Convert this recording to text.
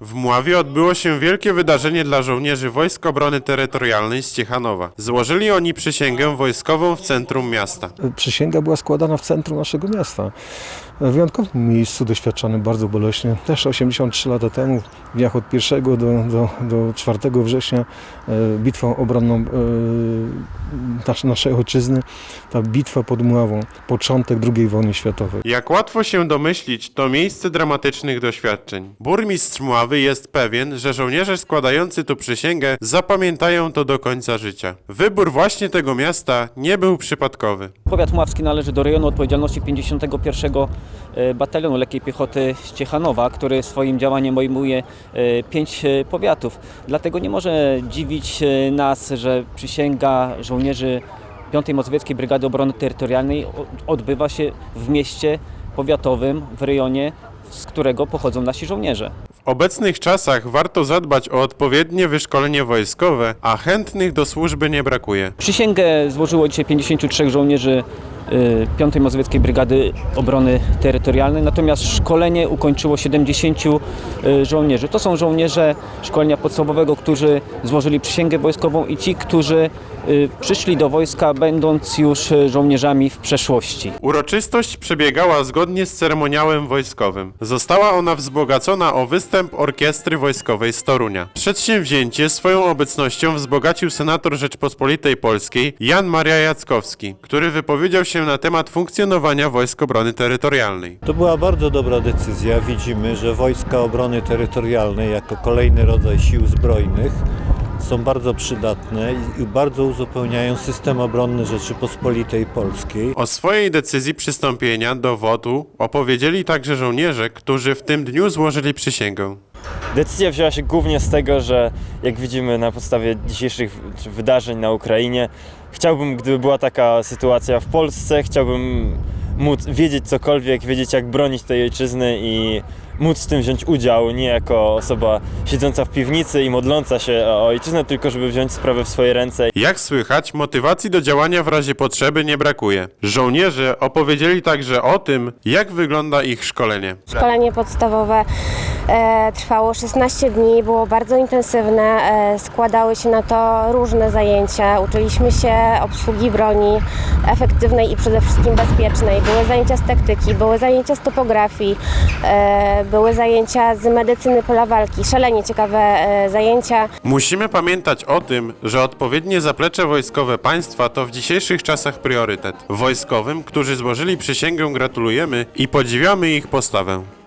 W Mławie odbyło się wielkie wydarzenie dla żołnierzy Wojsk Obrony Terytorialnej z Ciechanowa. Złożyli oni przysięgę wojskową w centrum miasta. Przysięga była składana w centrum naszego miasta. W wyjątkowym miejscu doświadczanym bardzo boleśnie. Też 83 lata temu, w dniach od 1 do, do, do 4 września, e, bitwą obronną e, nasz, naszej ojczyzny, ta bitwa pod Mławą, początek II wojny światowej. Jak łatwo się domyślić, to miejsce dramatycznych doświadczeń. Burmistrz Mławy jest pewien, że żołnierze składający tu przysięgę zapamiętają to do końca życia. Wybór właśnie tego miasta nie był przypadkowy. Powiat Mławski należy do rejonu odpowiedzialności 51 e, Batalionu Lekkiej Piechoty Ciechanowa, który swoim działaniem obejmuje e, pięć e, powiatów. Dlatego nie może dziwić nas, że przysięga żołnierzy 5 Mazowieckiej Brygady Obrony Terytorialnej odbywa się w mieście powiatowym, w rejonie, z którego pochodzą nasi żołnierze. W obecnych czasach warto zadbać o odpowiednie wyszkolenie wojskowe, a chętnych do służby nie brakuje. Przysięgę złożyło dzisiaj 53 żołnierzy 5 Mazowieckiej Brygady Obrony Terytorialnej, natomiast szkolenie ukończyło 70 y, żołnierzy. To są żołnierze szkolenia podstawowego, którzy złożyli przysięgę wojskową i ci, którzy y, przyszli do wojska będąc już y, żołnierzami w przeszłości. Uroczystość przebiegała zgodnie z ceremoniałem wojskowym. Została ona wzbogacona o występ Orkiestry Wojskowej z Torunia. Przedsięwzięcie swoją obecnością wzbogacił senator Rzeczpospolitej Polskiej Jan Maria Jackowski, który wypowiedział się na temat funkcjonowania Wojsk Obrony Terytorialnej. To była bardzo dobra decyzja. Widzimy, że Wojska Obrony Terytorialnej jako kolejny rodzaj sił zbrojnych są bardzo przydatne i- i bardzo uzupełniają system obronny Rzeczypospolitej Polskiej. O swojej decyzji przystąpienia do wotu opowiedzieli także żołnierze, którzy w tym dniu złożyli przysięgę. Decyzja wzięła się głównie z tego, że jak widzimy na podstawie dzisiejszych wydarzeń na Ukrainie, chciałbym, gdyby była taka sytuacja w Polsce, chciałbym móc wiedzieć cokolwiek, wiedzieć jak bronić tej ojczyzny i móc w tym wziąć udział, nie jako osoba siedząca w piwnicy i modląca się o ojczyznę, tylko żeby wziąć sprawę w swoje ręce Jak słychać, motywacji do działania w razie potrzeby nie brakuje. Żołnierze opowiedzieli także o tym, jak wygląda ich szkolenie. Szkolenie podstawowe trwało 16 dni, było bardzo intensywne. E, składały się na to różne zajęcia. Uczyliśmy się obsługi broni efektywnej i przede wszystkim bezpiecznej. Były zajęcia z taktyki, były zajęcia z topografii, e, były zajęcia z medycyny pola walki. Szalenie ciekawe e, zajęcia. Musimy pamiętać o tym, że odpowiednie zaplecze wojskowe państwa to w dzisiejszych czasach priorytet. Wojskowym, którzy złożyli przysięgę, gratulujemy i podziwiamy ich postawę.